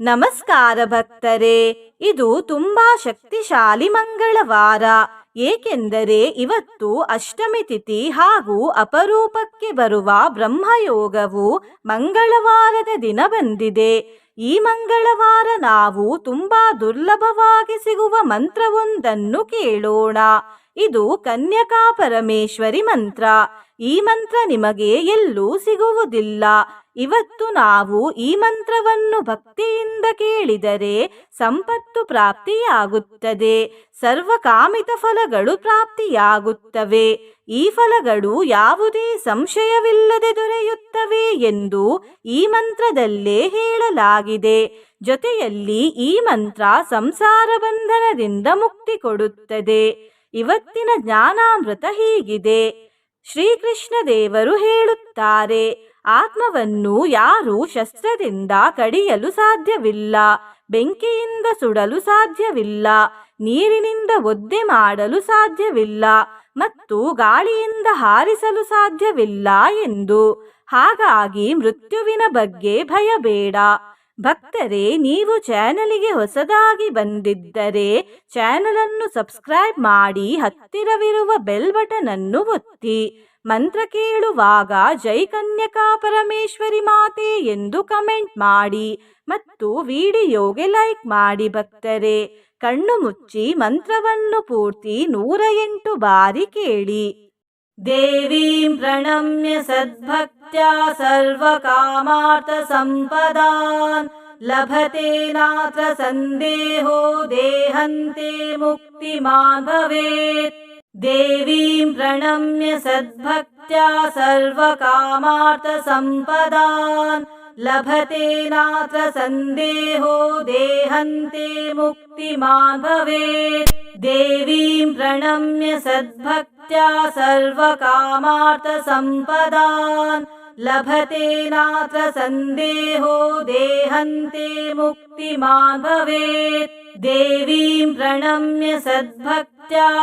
ನಮಸ್ಕಾರ ಭಕ್ತರೇ, ಇದು ತುಂಬಾ ಶಕ್ತಿಶಾಲಿ ಮಂಗಳವಾರ. ಏಕೆಂದರೆ ಇವತ್ತು ಅಷ್ಟಮಿ ತಿಥಿ ಹಾಗೂ ಅಪರೂಪಕ್ಕೆ ಬರುವ ಬ್ರಹ್ಮಯೋಗವು ಮಂಗಳವಾರದ ದಿನ ಬಂದಿದೆ. ಈ ಮಂಗಳವಾರ ನಾವು ತುಂಬಾ ದುರ್ಲಭವಾಗಿ ಸಿಗುವ ಮಂತ್ರವೊಂದನ್ನು ಕೇಳೋಣ. ಇದು ಕನ್ಯಕಾ ಪರಮೇಶ್ವರಿ ಮಂತ್ರ. ಈ ಮಂತ್ರ ನಿಮಗೆ ಎಲ್ಲೂ ಸಿಗುವುದಿಲ್ಲ. ಇವತ್ತು ನಾವು ಈ ಮಂತ್ರವನ್ನು ಭಕ್ತಿಯಿಂದ ಕೇಳಿದರೆ ಸಂಪತ್ತು ಪ್ರಾಪ್ತಿಯಾಗುತ್ತದೆ. ಸರ್ವಕಾಮಿತ ಫಲಗಳು ಪ್ರಾಪ್ತಿಯಾಗುತ್ತವೆ. ಈ ಫಲಗಳು ಯಾವುದೇ ಸಂಶಯವಿಲ್ಲದೆ ದೊರೆಯುತ್ತವೆ ಎಂದು ಈ ಮಂತ್ರದಲ್ಲೇ ಹೇಳಲಾಗಿದೆ. ಜೊತೆಯಲ್ಲಿ ಈ ಮಂತ್ರ ಸಂಸಾರ ಬಂಧನದಿಂದ ಮುಕ್ತಿ ಕೊಡುತ್ತದೆ. ಇವತ್ತಿನ ಜ್ಞಾನಾಮೃತ ಹೀಗಿದೆ. ಶ್ರೀಕೃಷ್ಣ ದೇವರು ಹೇಳುತ್ತಾರೆ, ಆತ್ಮವನ್ನು ಯಾರು ಶಸ್ತ್ರದಿಂದ ಕಡಿಯಲು ಸಾಧ್ಯವಿಲ್ಲ, ಬೆಂಕಿಯಿಂದ ಸುಡಲು ಸಾಧ್ಯವಿಲ್ಲ, ನೀರಿನಿಂದ ಒದ್ದೆ ಮಾಡಲು ಸಾಧ್ಯವಿಲ್ಲ ಮತ್ತು ಗಾಳಿಯಿಂದ ಹಾರಿಸಲು ಸಾಧ್ಯವಿಲ್ಲ ಎಂದು. ಹಾಗಾಗಿ ಮೃತ್ಯುವಿನ ಬಗ್ಗೆ ಭಯಬೇಡ. ಭಕ್ತರೇ, ನೀವು ಚಾನಲಿಗೆ ಹೊಸದಾಗಿ ಬಂದಿದ್ದರೆ ಚಾನಲ್ ಅನ್ನು ಸಬ್ಸ್ಕ್ರೈಬ್ ಮಾಡಿ ಹತ್ತಿರವಿರುವ ಬೆಲ್ ಬಟನ್ ಅನ್ನು ಒತ್ತಿ. ಮಂತ್ರ ಕೇಳುವಾಗ ಜೈ ಕನ್ಯಕಾ ಪರಮೇಶ್ವರಿ ಮಾತೆ ಎಂದು ಕಮೆಂಟ್ ಮಾಡಿ ಮತ್ತು ವಿಡಿಯೋಗೆ ಲೈಕ್ ಮಾಡಿ ಭಕ್ತರೇ. ಕಣ್ಣು ಮುಚ್ಚಿ ಮಂತ್ರವನ್ನು ಪೂರ್ತಿ ನೂರ ಎಂಟು ಬಾರಿ ಕೇಳಿ. देवीं प्रणम्य सद्भक्त्या सर्वकामार्थसम्पदान्। लभते नात्र सन्देहो देहन्ते मुक्तिमान् भवेत्। देवीं प्रणम्य सद्भक्त्या सर्वकामार्थसम्पदान्। लभते नात्र सन्देहो देहन्ते मुक्तिमान् भवेत्। देवीं प्रणम्य सद्भक्त्या सद्भक्त्या सर्वकामार्थसम्पदान्। लभते नात्र सन्देहो देहन्ते मुक्तिमान् भवेत्। देवीं प्रणम्य सद्भक्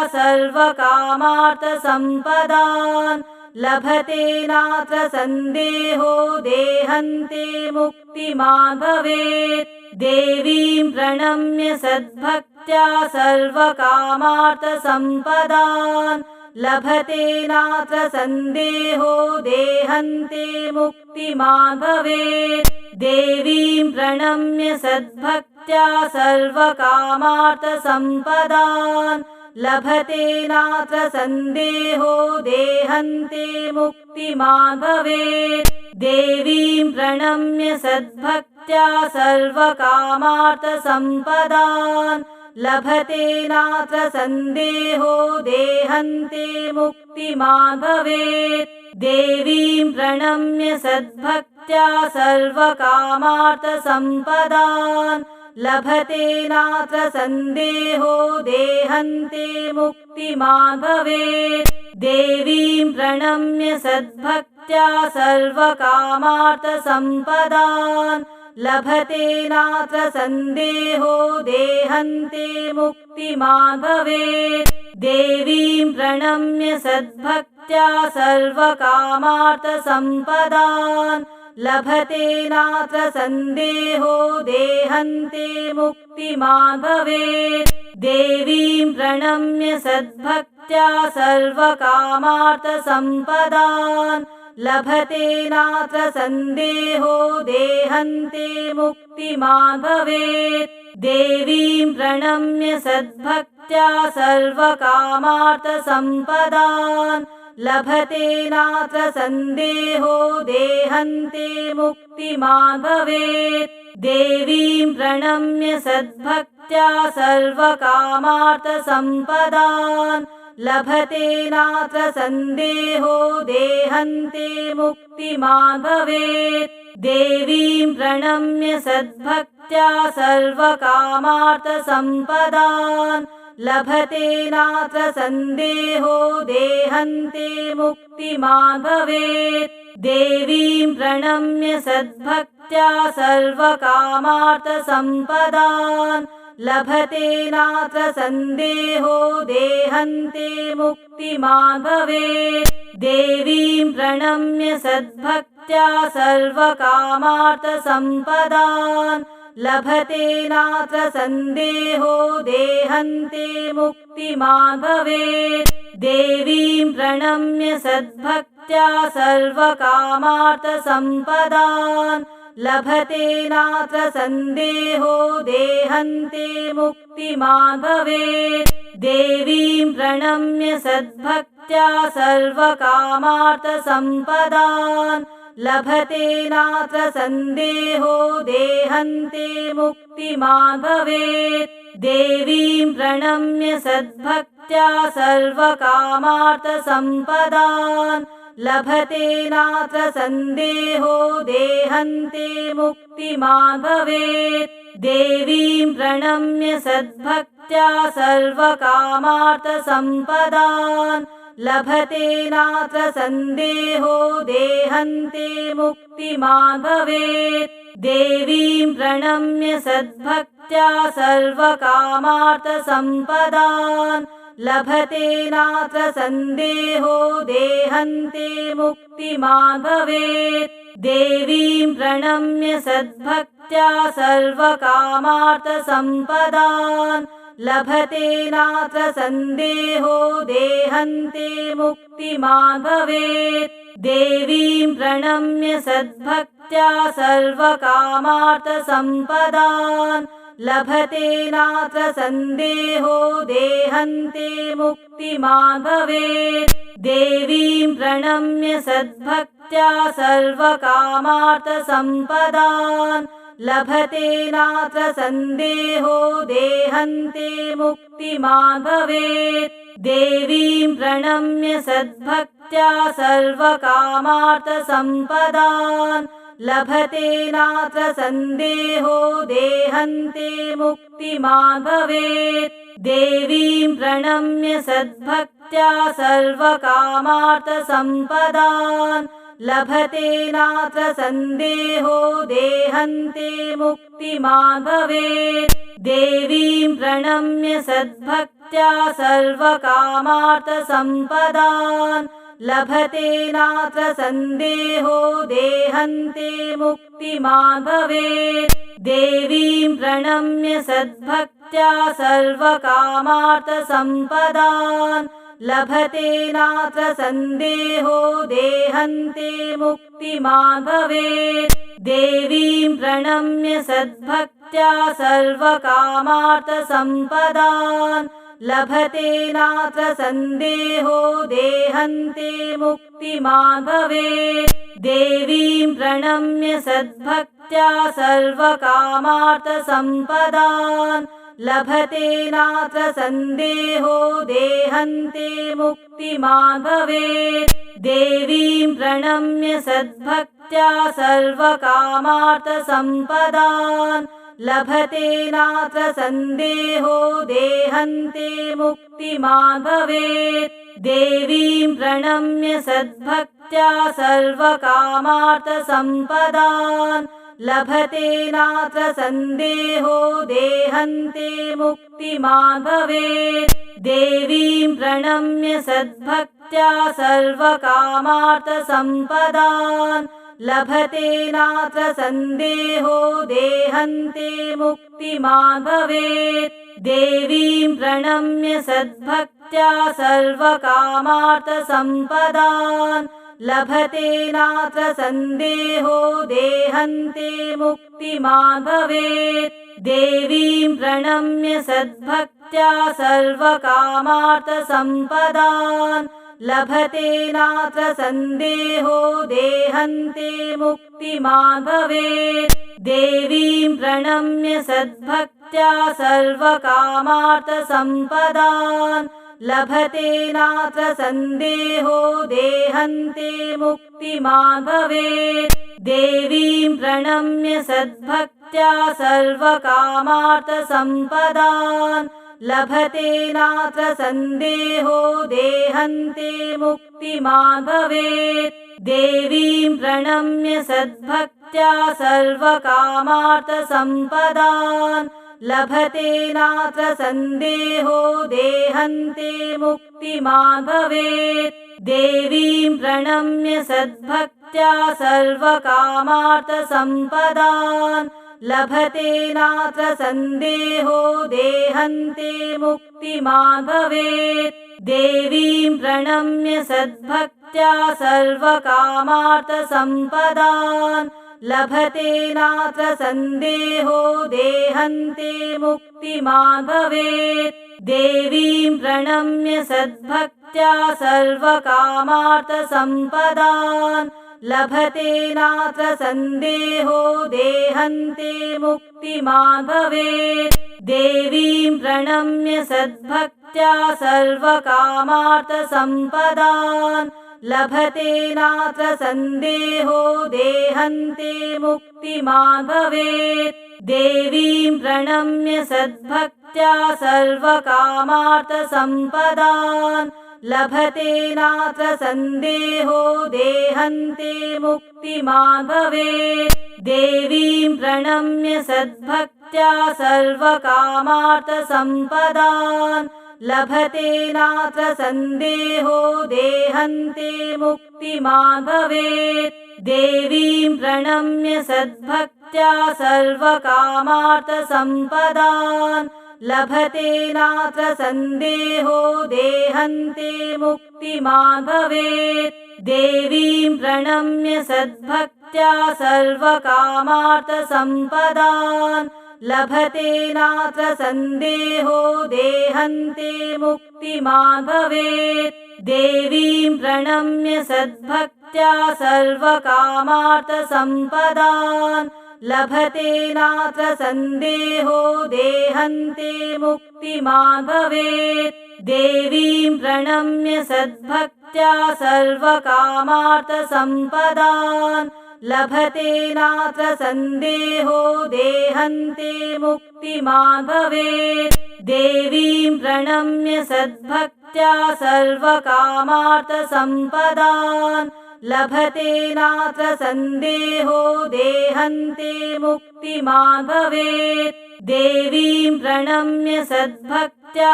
सर्वकामार्थसम्पदान्। लभते नात्र सन्देहो देहन्ते मुक्तिमान् भवेत्। देवीं प्रणम्य सद्भक्त्या सर्वकामार्थसम्पदान् लभते नात्र सन्देहो देहन्ते मुक्तिमान् भवेत् देवीं प्रणम्य सद्भक्त्या सर्वकामार्थसम्पदान्। लभते नात्र सन्देहो देहन्ते मुक्तिमान् भवेत् देवीं प्रणम्य सद्भक्त्या सर्वकामार्थसम्पदान् लभते नात्र सन्देहो देहन्ते मुक्तिमान् भवेत् देवीं प्रणम्य सद्भक्त्या सर्वकामार्थसम्पदान्। लभते नात्र सन्देहो देहन्ते मुक्तिमान् भवेत् देवीं प्रणम्य सद्भक्त्या सर्वकामार्थसम्पदान् लभते नात्र सन्देहो देहन्ते मुक्तिमान् भवेत् देवीं प्रणम्य सद्भक्त्या सर्वकामार्थसम्पदान्। लभते नात्र सन्देहो देहन्ते मुक्तिमान् भवेत् देवीं प्रणम्य सद्भक्त्या सर्वकामार्थसम्पदान् लभते नात्र सन्देहो देहन्ते मुक्तिमान् भवेत्। देवीं प्रणम्य सद्भक्त्या सर्वकामार्थसम्पदान्। लभते नात्र सन्देहो देहन्ते मुक्तिमान् भवेत्। देवीं प्रणम्य सद्भक्त्या सर्वकामार्थसम्पदान् लभते नात्र सन्देहो देहन्ते मुक्तिमान् भवेत् देवीं प्रणम्य सद्भक्त्या सर्वकामार्थसम्पदान्। लभते नात्र सन्देहो देहन्ते मुक्तिमान् भवेत् देवीं प्रणम्य सद्भक्त्या सर्वकामार्थसम्पदान् लभते नात्र सन्देहो देहन्ते मुक्तिमान् भवेत् देवीं प्रणम्य सद्भक्त्या सर्वकामार्थसम्पदान्। लभते नात्र सन्देहो देहन्ते मुक्तिमान् भवेत् देवीं प्रणम्य सद्भक्त्या सर्वकामार्थसम्पदान् लभते नात्र सन्देहो देहन्ते मुक्तिमान् भवेत् देवीं प्रणम्य सद्भक्त्या सर्वकामार्थसम्पदान्। लभते नात्र सन्देहो देहन्ते मुक्तिमान् भवेत् देवीं प्रणम्य सद्भक्त्या सर्वकामार्थसम्पदान् लभते नात्र सन्देहो देहन्ते मुक्तिमान् भवेत्। देवीं प्रणम्य सद्भक्त्या सर्वकामार्थसम्पदान् लभते नात्र सन्देहो देहन्ते मुक्तिमान् भवेत्। देवीं प्रणम्य सद्भक्त्या सर्वकामार्थसम्पदान् लभते नात्र सन्देहो देहन्ते मुक्तिमान् भवेत् देवीं प्रणम्य सद्भक्त्या सर्वकामार्थसम्पदान्। लभते नात्र सन्देहो देहन्ते मुक्तिमान् भवेत् देवीं प्रणम्य सद्भक्त्या सर्वकामार्थसम्पदान् लभते नात्र सन्देहो देहन्ते मुक्तिमान् भवेत् देवीं प्रणम्य सद्भक्त्या सर्वकामार्थसम्पदान्। लभते नात्र सन्देहो देहन्ते मुक्तिमान् भवेत् देवीं प्रणम्य सद्भक्त्या सर्वकामार्थसम्पदान् लभते नात्र सन्देहो देहन्ते मुक्तिमान् भवेत् देवीं प्रणम्य सद्भक्त्या सर्वकामार्थसम्पदान्। लभते नात्र सन्देहो देहन्ते मुक्तिमान् भवेत् देवीं प्रणम्य सद्भक्त्या सर्वकामार्थसम्पदान् लभते नात्र सन्देहो देहन्ते मुक्तिमान् भवेत् देवीं प्रणम्य सद्भक्त्या सर्वकामार्थसम्पदान्। लभते नात्र सन्देहो देहन्ते मुक्तिमान् भवेत् देवीं प्रणम्य सद्भक्त्या सर्वकामार्थसम्पदान् लभते नात्र सन्देहो देहन्ते मुक्तिमान् भवेत् देवीं प्रणम्य सद्भक्त्या सर्वकामार्थसम्पदान्। लभते नात्र सन्देहो देहन्ते मुक्तिमान् भवेत् देवीं प्रणम्य सद्भक्त्या सर्वकामार्थसम्पदान् लभते नात्र सन्देहो देहन्ते मुक्तिमान् भवेत् देवीं प्रणम्य सद्भक्त्या सर्वकामार्थसम्पदान्। लभते नात्र सन्देहो देहन्ते मुक्तिमान् भवेत् देवीं प्रणम्य सद्भक्त्या सर्वकामार्थसम्पदान् लभते नात्र सन्देहो देहन्ते मुक्तिमान् भवेत् देवीं प्रणम्य सद्भक्त्या सर्वकामार्थसम्पदान्। लभते नात्र सन्देहो देहन्ते मुक्तिमान् भवेत् देवीं प्रणम्य सद्भक्त्या सर्वकामार्थसम्पदान् लभते नात्र सन्देहो देहन्ते मुक्तिमान् भवेत् देवीं प्रणम्य सद्भक्त्या सर्वकामार्थसम्पदान्। लभते नात्र सन्देहो देहन्ते मुक्तिमान् भवेत् देवीं प्रणम्य सद्भक्त्या सर्वकामार्थसम्पदान् लभते नात्र सन्देहो देहन्ते मुक्तिमान् भवेत् देवीं प्रणम्य सद्भक्त्या सर्वकामार्थसम्पदान्। लभते नात्र सन्देहो देहन्ते मुक्तिमान् भवेत् देवीं प्रणम्य सद्भक्त्या सर्वकामार्थसम्पदान् लभते नात्र सन्देहो देहन्ते मुक्तिमान् भवेत् देवीं प्रणम्य सद्भक्त्या सर्वकामार्थसम्पदान्। लभते नात्र सन्देहो देहन्ते मुक्तिमान् भवेत् देवीं प्रणम्य सद्भक्त्या सर्वकामार्थसम्पदान् लभते नात्र सन्देहो देहन्ते मुक्तिमान् भवेत् देवीं प्रणम्य सद्भक्त्या सर्वकामार्थसम्पदान्। लभते नात्र सन्देहो देहन्ते मुक्तिमान् भवेत् देवीं प्रणम्य सद्भक्त्या सर्वकामार्थसम्पदान् लभते नात्र सन्देहो देहन्ते मुक्तिमान् भवेत् देवीं प्रणम्य सद्भक्त्या सर्वकामार्थसम्पदान्। लभते नात्र सन्देहो देहन्ते मुक्तिमान् भवेत् देवीं प्रणम्य सद्भक्त्या सर्वकामार्थसम्पदान् लभते नात्र सन्देहो देहन्ते मुक्तिमान् भवेत् देवीं प्रणम्य सद्भक्त्या सर्वकामार्थसम्पदान्। लभते नात्र सन्देहो देहन्ते मुक्तिमान् भवेत् देवीं प्रणम्य सद्भक्त्या सर्वकामार्थसम्पदान् लभते नात्र सन्देहो देहन्ते मुक्तिमान् भवेत् देवीं प्रणम्य सद्भक्त्या सर्वकामार्थसम्पदान्। लभते नात्र सन्देहो देहन्ते मुक्तिमान् भवेत् देवीं प्रणम्य सद्भक्त्या सर्वकामार्थसम्पदान् लभते नात्र सन्देहो देहन्ते मुक्तिमान् भवेत् देवीं प्रणम्य सद्भक्त्या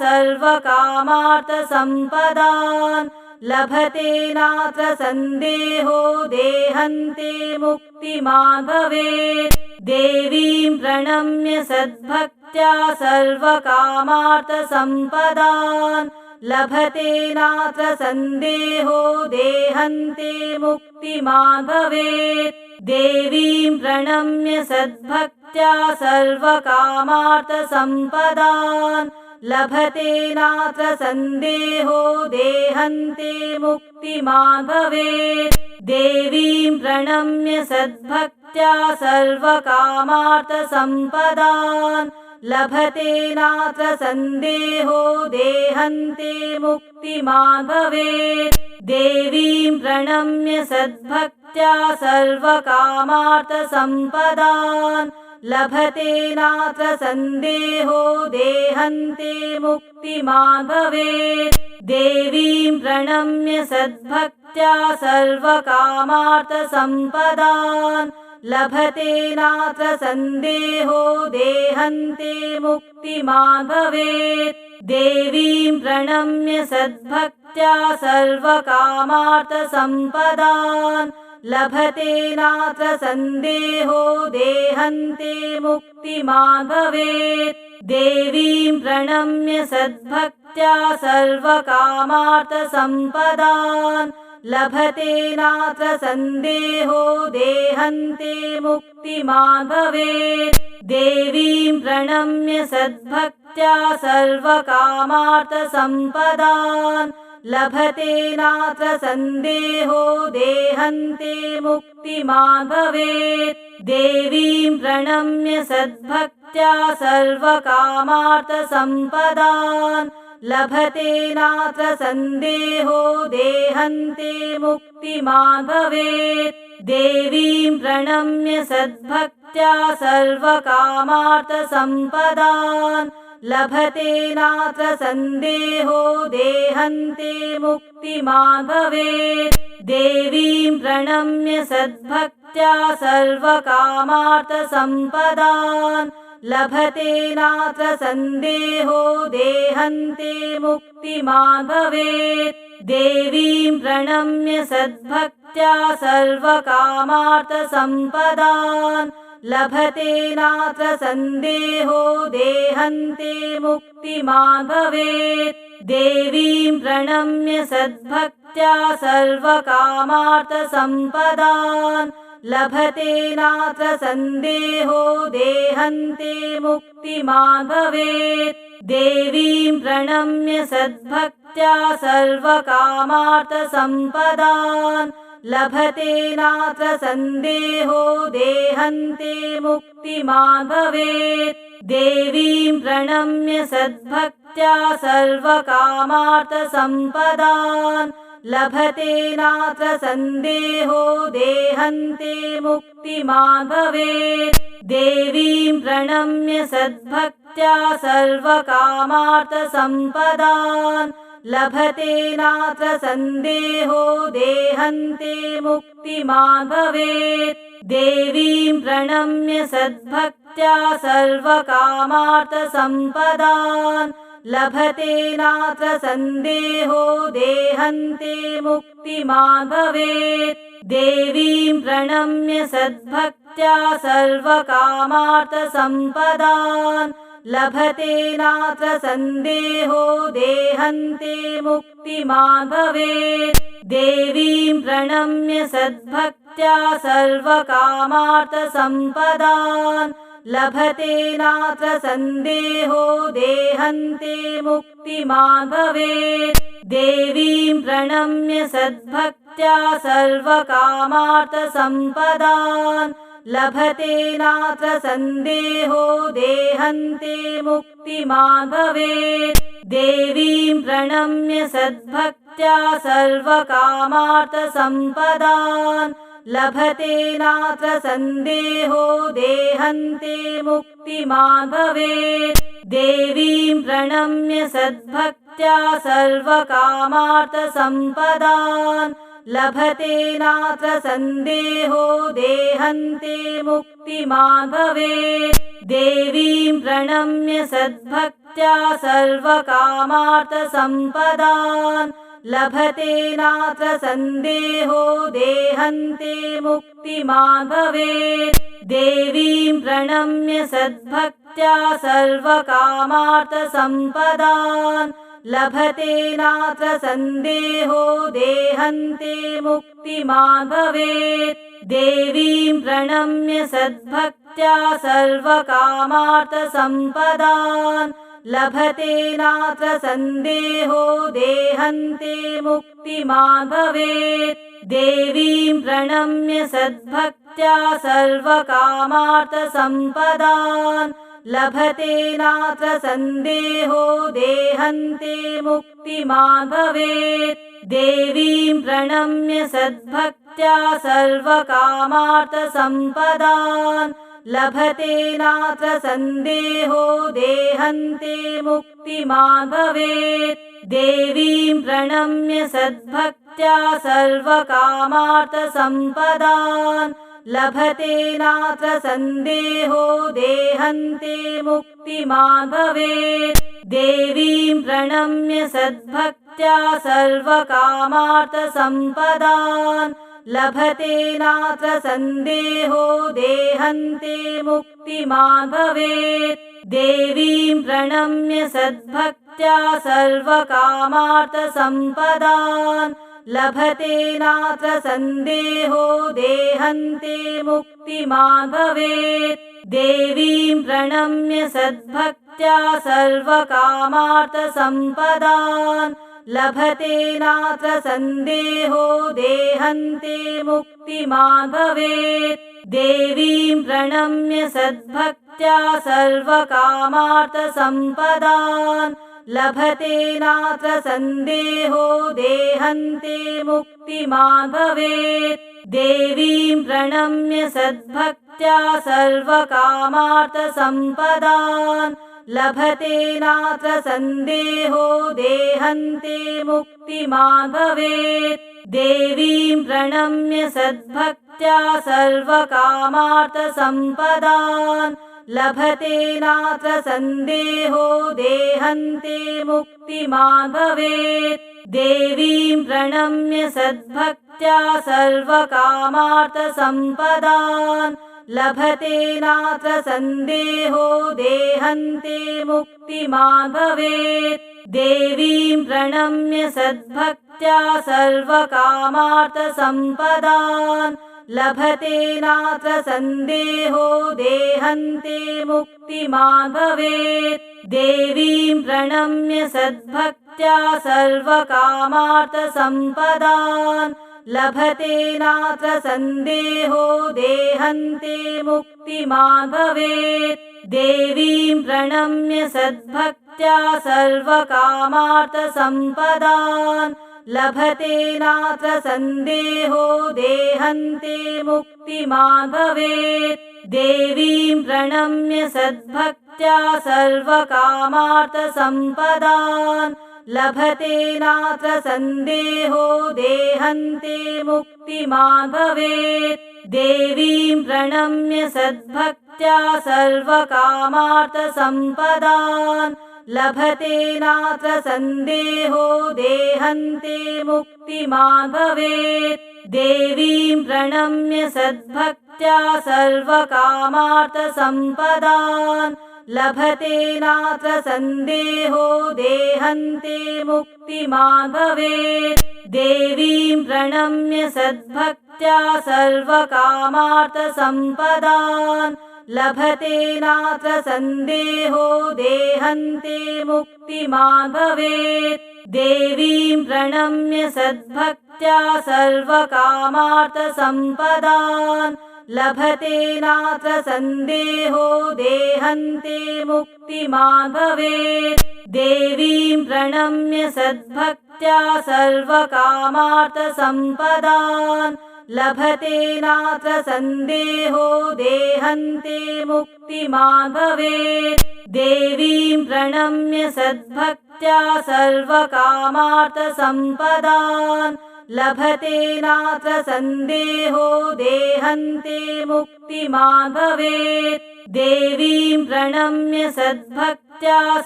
सर्वकामार्थसम्पदान्। लभते नात्र सन्देहो देहन्ते मुक्तिमान् भवेत् देवीं प्रणम्य सद्भक्त्या सर्वकामार्थसम्पदान् लभते नात्र सन्देहो देहन्ते मुक्तिमान् भवेत् देवीं प्रणम्य सद्भक्त्या सर्वकामार्थसम्पदान्। लभते नात्र सन्देहो देहन्ते मुक्तिमान् भवेत् देवीं प्रणम्य सद्भक्त्या सर्वकामार्थसम्पदान् लभते नात्र सन्देहो देहन्ते मुक्तिमान् भवेत् देवीं प्रणम्य सद्भक्त्या सर्वकामार्थसम्पदान्। लभते नात्र सन्देहो देहन्ते मुक्तिमान् भवेत् देवीं प्रणम्य सद्भक्त्या सर्वकामार्थसम्पदान् लभते नात्र सन्देहो देहन्ते मुक्तिमान् भवेत् देवीं प्रणम्य सद्भक्त्या सर्वकामार्थसम्पदान्। लभते नात्र सन्देहो देहन्ते मुक्तिमान् भवेत् देवीं प्रणम्य सद्भक्त्या सर्वकामार्थसम्पदान् लभते नात्र सन्देहो देहन्ते मुक्तिमान् भवेत् देवीं प्रणम्य सद्भक्त्या सर्वकामार्थसम्पदान् लभते नात्र सन्देहो देहन्ते मुक्तिमान् भवेत् देवीं प्रणम्य सद्भक्त्या सर्वकामार्थसम्पदान् लभते नात्र सन्देहो देहन्ते मुक्तिमान् भवेत् देवीं प्रणम्य सद्भक्त्या सर्वकामार्थसम्पदान्। लभते नात्र सन्देहो देहन्ते मुक्तिमान् भवेत् देवीं प्रणम्य सद्भक्त्या सर्वकामार्थसम्पदान् लभते नात्र सन्देहो देहन्ते मुक्तिमान् भवेत् देवीं प्रणम्य सद्भक्त्या सर्वकामार्थसम्पदान्। लभते नात्र सन्देहो देहन्ते मुक्तिमान् भवेत् देवीं प्रणम्य सद्भक्त्या सर्वकामार्थसम्पदान् लभते नात्र सन्देहो देहन्ते मुक्तिमान् भवेत् देवीं प्रणम्य सद्भक्त्या सर्वकामार्थसम्पदान्। लभते नात्र सन्देहो देहन्ते मुक्तिमान् भवेत् देवीं प्रणम्य सद्भक्त्या सर्वकामार्थसम्पदान् लभते नात्र सन्देहो देहन्ते मुक्तिमान् भवेत् देवीं प्रणम्य सद्भक्त्या सर्वकामार्थसम्पदान्। लभते नात्र सन्देहो देहन्ते मुक्तिमान् भवेत् देवीं प्रणम्य सद्भक्त्या सर्वकामार्थसम्पदान् लभते नात्र सन्देहो देहन्ते मुक्तिमान् भवेत् देवीं प्रणम्य सद्भक्त्या सर्वकामार्थसम्पदान् लभते नात्र सन्देहो देहन्ते मुक्तिमान् भवेत् देवीं प्रणम्य सद्भक्त्या सर्वकामार्थसम्पदान् लभते नात्र सन्देहो देहन्ते मुक्तिमान् भवेत् देवीं प्रणम्य सद्भक्त्या सर्वकामार्थसम्पदान्। लभते नात्र सन्देहो देहन्ते मुक्तिमान् भवेत् देवीं प्रणम्य सद्भक्त्या सर्वकामार्थसम्पदान् लभते नात्र सन्देहो देहन्ते मुक्तिमान् भवेत् देवीं प्रणम्य सद्भक्त्या सर्वकामार्थसम्पदान्। लभते नात्र सन्देहो देहन्ते मुक्तिमान् भवेत् देवीं प्रणम्य सद्भक्त्या सर्वकामार्थसम्पदान् लभते नात्र सन्देहो देहन्ते मुक्तिमान् भवेत् देवीं प्रणम्य सद्भक्त्या सर्वकामार्थसम्पदान्। लभते नात्र सन्देहो देहन्ते मुक्तिमान् भवेत् देवीं प्रणम्य सद्भक्त्या सर्वकामार्थसम्पदान् लभते नात्र सन्देहो देहन्ते मुक्तिमान् भवेत् देवीं प्रणम्य सद्भक्त्या सर्वकामार्थसम्पदान्। लभते नात्र सन्देहो देहन्ते मुक्तिमान् भवेत् देवीं प्रणम्य सद्भक्त्या सर्वकामार्थसम्पदान् लभते नात्र सन्देहो देहन्ते मुक्तिमान् भवेत् देवीं प्रणम्य सद्भक्त्या सर्वकामार्थसम्पदान्। लभते नात्र सन्देहो देहन्ते मुक्तिमान् भवेत् देवीं प्रणम्य सद्भक्त्या सर्वकामार्थसम्पदान् लभते नात्र सन्देहो देहन्ते मुक्तिमान् भवेत्। देवीं प्रणम्य सद्भक्त्या सर्वकामार्थसम्पदान्। लभते नात्र सन्देहो देहन्ते मुक्तिमान् भवेत्। देवीं प्रणम्य सद्भक्त्या सर्वकामार्थसम्पदान् लभते नात्र सन्देहो देहन्ते मुक्तिमान् भवेत् देवीं प्रणम्य सद्भक्त्या सर्वकामार्थसम्पदान्। लभते नात्र सन्देहो देहन्ते मुक्तिमान् भवेत् देवीं प्रणम्य सद्भक्त्या सर्वकामार्थसम्पदान् लभते नात्र सन्देहो देहन्ते मुक्तिमान् भवेत् देवीं प्रणम्य सद्भक्त्या सर्वकामार्थसम्पदान्। लभते नात्र सन्देहो देहन्ते मुक्तिमान् भवेत् देवीं प्रणम्य सद्भक्त्या सर्वकामार्थसम्पदान् लभते नात्र सन्देहो देहन्ते मुक्तिमान् भवेत् देवीं प्रणम्य सद्भक्त्या सर्वकामार्थसम्पदान्। लभते नात्र सन्देहो देहन्ते मुक्तिमान् भवेत् देवीं प्रणम्य सद्भक्त्या सर्वकामार्थसम्पदान् लभते नात्र सन्देहो देहन्ते मुक्तिमान् भवेत् देवीं प्रणम्य सद्भक्त्या सर्वकामार्थसम्पदान्। लभते नात्र सन्देहो देहन्ते मुक्तिमान् भवेत् देवीं प्रणम्य सद्भक्त्या सर्वकामार्थसम्पदान् लभते नात्र सन्देहो देहन्ते मुक्तिमान् भवेत् देवीं प्रणम्य सद्भक्त्या सर्वकामार्थसम्पदान्। लभते नात्र सन्देहो देहन्ते मुक्तिमान् भवेत् देवीं प्रणम्य सद्भक्त्या सर्वकामार्थसम्पदान् लभते नात्र सन्देहो देहन्ते मुक्तिमान् भवेत् देवीं प्रणम्य सद्भक्त्या सर्वकामार्थसम्पदान्। लभते नात्र सन्देहो देहन्ते मुक्तिमान् भवेत् देवीं प्रणम्य सद्भक्त्या सर्वकामार्थसम्पदान् लभते नात्र सन्देहो देहन्ते मुक्तिमान् भवेत् देवीं प्रणम्य सद्भक्त्या सर्वकामार्थसम्पदान्। लभते नात्र सन्देहो देहन्ते मुक्तिमान् भवेत् देवीं प्रणम्य सद्भक्त्या सर्वकामार्थसम्पदान् लभते नात्र सन्देहो देहन्ते मुक्तिमान् भवेत् देवीं प्रणम्य सद्भक्त्या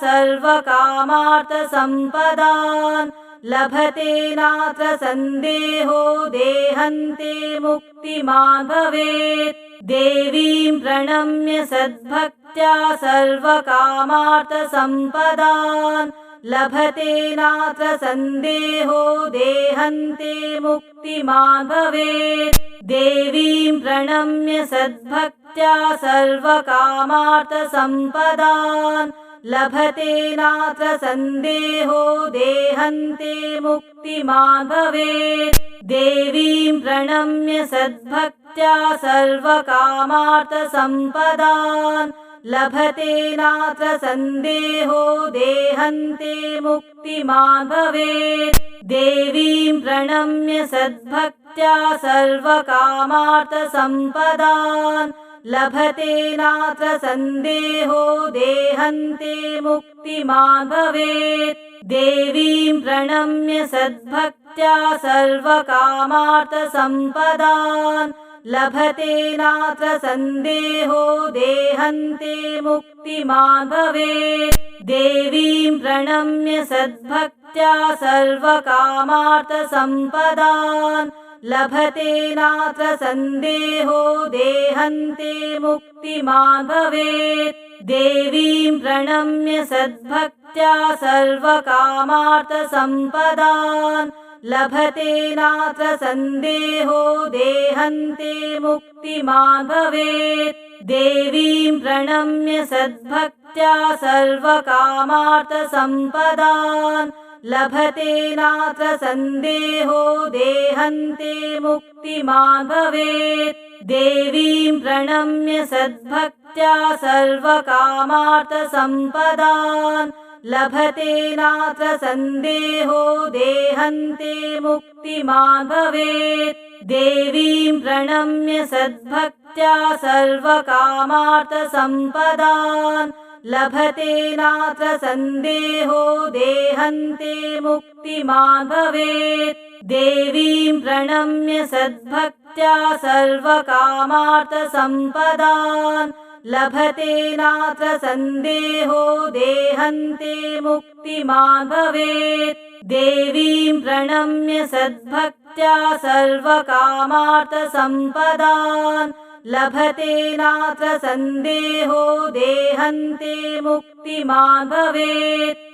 सर्वकामार्थसम्पदान्। लभते नात्र सन्देहो देहन्ते मुक्तिमान् भवेत् देवीं प्रणम्य सद्भक्त्या सर्वकामार्थसम्पदान् लभते नात्र सन्देहो देहन्ते मुक्तिमान् भवेत् देवीं प्रणम्य सद्भक्त्या सर्वकामार्थसम्पदान्। लभते नात्र सन्देहो देहन्ते मुक्तिमान् भवेत् देवीं प्रणम्य सद्भक्त्या सर्वकामार्थसम्पदान् लभते नात्र सन्देहो देहन्ते मुक्तिमान् भवेत् देवीं प्रणम्य सद्भक्त्या सर्वकामार्थसम्पदान्। लभते नात्र सन्देहो देहन्ते मुक्तिमान् भवेत् देवीं प्रणम्य सद्भक्त्या सर्वकामार्थसम्पदान् लभते नात्र सन्देहो देहन्ते मुक्तिमान् भवेत् देवीं प्रणम्य सद्भक्त्या सर्वकामार्थसम्पदान्। लभते नात्र सन्देहो देहन्ते मुक्तिमान् भवेत् देवीं प्रणम्य सद्भक्त्या सर्वकामार्थसम्पदान् लभते नात्र सन्देहो देहन्ते मुक्तिमान् भवेत् देवीं प्रणम्य सद्भक्त्या सर्वकामार्थसम्पदान्। लभते नात्र सन्देहो देहन्ते मुक्तिमान् भवेत् देवीं प्रणम्य सद्भक्त्या सर्वकामार्थसम्पदान् लभते नात्र सन्देहो देहन्ते मुक्तिमान् भवेत् देवीं प्रणम्य सद्भक्त्या सर्वकामार्थसम्पदान्। लभते नात्र सन्देहो देहन्ते मुक्तिमान् भवेत् देवीं प्रणम्य सद्भक्त्या सर्वकामार्थसम्पदान् लभते नात्र सन्देहो देहन्ते मुक्तिमान् भवेत् देवीं प्रणम्य सद्भक्त्या सर्वकामार्थसम्पदान्। लभते नात्र सन्देहो देहन्ते मुक्तिमान् भवेत्